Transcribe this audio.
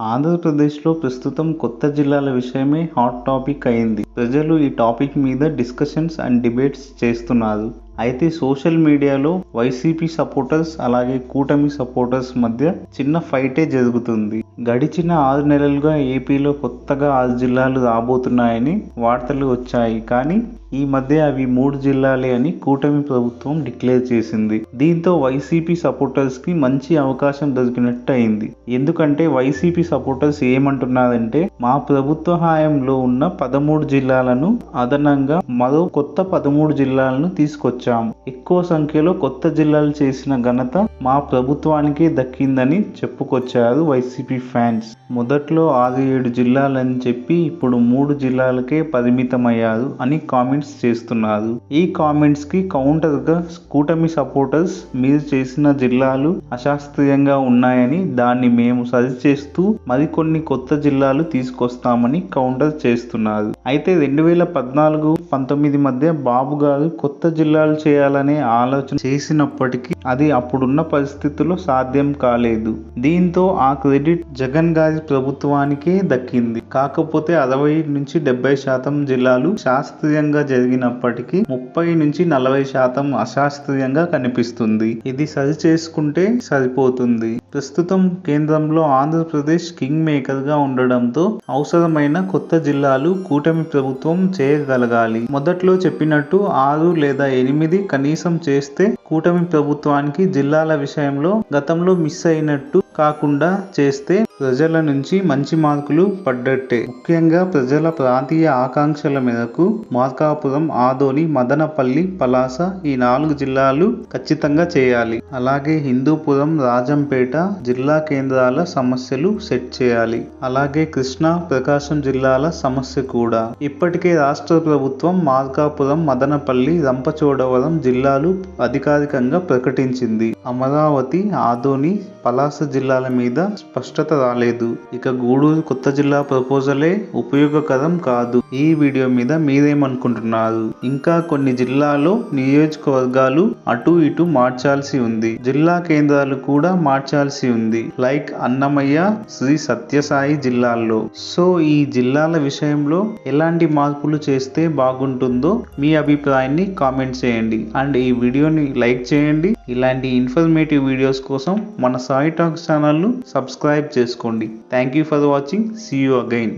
ఆంధ్రప్రదేశ్లో ప్రస్తుతం కొత్త జిల్లాల విషయమే హాట్ టాపిక్ అయింది. ప్రజలు ఈ టాపిక్ మీద డిస్కషన్స్ అండ్ డిబేట్స్ చేస్తున్నారు. అయితే సోషల్ మీడియాలో వైసీపీ సపోర్టర్స్ అలాగే కూటమి సపోర్టర్స్ మధ్య చిన్న ఫైటే జరుగుతుంది. గడిచిన ఆరు నెలలుగా ఏపీలో కొత్తగా ఆరు జిల్లాలు రాబోతున్నాయని వార్తలు వచ్చాయి. కానీ ఈ మధ్య అవి మూడు జిల్లాలే అని కూటమి ప్రభుత్వం డిక్లేర్ చేసింది. దీంతో వైసీపీ సపోర్టర్స్కి మంచి అవకాశం దొరికినట్టు అయింది ఎందుకంటే వైసీపీ సపోర్టర్స్ ఏమంటున్నారంటే మా ప్రభుత్వ హాయంలో ఉన్న పదమూడు జిల్లా జిల్లాలను అదనంగా మరో కొత్త పదమూడు జిల్లాలను తీసుకొచ్చాము. ఎక్కువ సంఖ్యలో కొత్త జిల్లాలు చేసిన ఘనత మా ప్రభుత్వానికే దక్కిందని చెప్పుకొచ్చారు వైసీపీ ఫ్యాన్స్. మొదట్లో ఆరు ఏడు జిల్లాలని చెప్పి ఇప్పుడు మూడు జిల్లాలకే పరిమితమయ్యారు అని కామెంట్స్ చేస్తున్నారు. ఈ కామెంట్స్కి కౌంటర్గా కూటమి సపోర్టర్స్ మీరు చేసిన జిల్లాలు అశాస్త్రీయంగా ఉన్నాయని దాన్ని మేము సరి చేస్తూ మరికొన్ని కొత్త జిల్లాలు తీసుకొస్తామని కౌంటర్ చేస్తున్నారు. అయితే రెండు వేల పద్నాలుగు పంతొమ్మిది మధ్య బాబు గారు కొత్త జిల్లాలు చేయాలనే ఆలోచన చేసినప్పటికీ అది అప్పుడున్న పరిస్థితుల్లో సాధ్యం కాలేదు. దీంతో ఆ క్రెడిట్ జగన్ గారి ప్రభుత్వానికే దక్కింది. కాకపోతే అరవై నుంచి డెబ్బై శాతం జిల్లాలు శాస్త్రీయంగా జరిగినప్పటికీ ముప్పై నుంచి నలభై శాతం అశాస్త్రీయంగా కనిపిస్తుంది. ఇది సరి చేసుకుంటే సరిపోతుంది. ప్రస్తుతం కేంద్రంలో ఆంధ్రప్రదేశ్ కింగ్ మేకర్గా ఉండడంతో అవసరమైన కొత్త జిల్లాలు కూటమి ప్రభుత్వం చేయగలగాలి. మొదట్లో చెప్పినట్టు ఆరు లేదా ఎనిమిది కనీసం చేస్తే కూటమి ప్రభుత్వానికి జిల్లాల విషయంలో గతంలో మిస్ అయినట్టు కాకుండా చేస్తే ప్రజల నుంచి మంచి మార్కులు పడ్డట్టే. ముఖ్యంగా ప్రజల ప్రాంతీయ ఆకాంక్షల మేరకు మార్కాపురం ఆదోని మదనపల్లి పలాస ఈ నాలుగు జిల్లాలు ఖచ్చితంగా చేయాలి. అలాగే హిందూపురం రాజంపేట జిల్లా కేంద్రాల సమస్యలు సెట్ చేయాలి. అలాగే కృష్ణా ప్రకాశం జిల్లాల సమస్య కూడా. ఇప్పటికే రాష్ట్ర ప్రభుత్వం మార్కాపురం మదనపల్లి రంపచోడవరం జిల్లాలు అధికారికంగా ప్రకటించింది. అమరావతి ఆదోని పలాస జిల్లాల మీద స్పష్టత రాలేదు. ఇక గూడూరు కొత్త జిల్లా ప్రపోజలే ఉపయోగకరం కాదు. ఈ వీడియో మీద మీరేమనుకుంటున్నారు? ఇంకా కొన్ని జిల్లాలో నియోజకవర్గాలు అటు ఇటు మార్చాల్సి ఉంది. జిల్లా కేంద్రాలు కూడా మార్చాల్సి ఉంది. లైక్ అన్నమయ్య శ్రీ సత్యసాయి జిల్లాల్లో. సో ఈ జిల్లాల విషయంలో ఎలాంటి మార్పులు చేస్తే బాగుంటుందో మీ అభిప్రాయాన్ని కామెంట్ చేయండి. అండ్ ఈ వీడియోని లైక్ చేయండి. ఇలాంటి ఇన్ఫర్మేటివ్ వీడియోస్ కోసం మన సాయి టాక్స్ ఛానల్ను సబ్స్క్రైబ్ చేసుకోండి. Thank you for watching see you again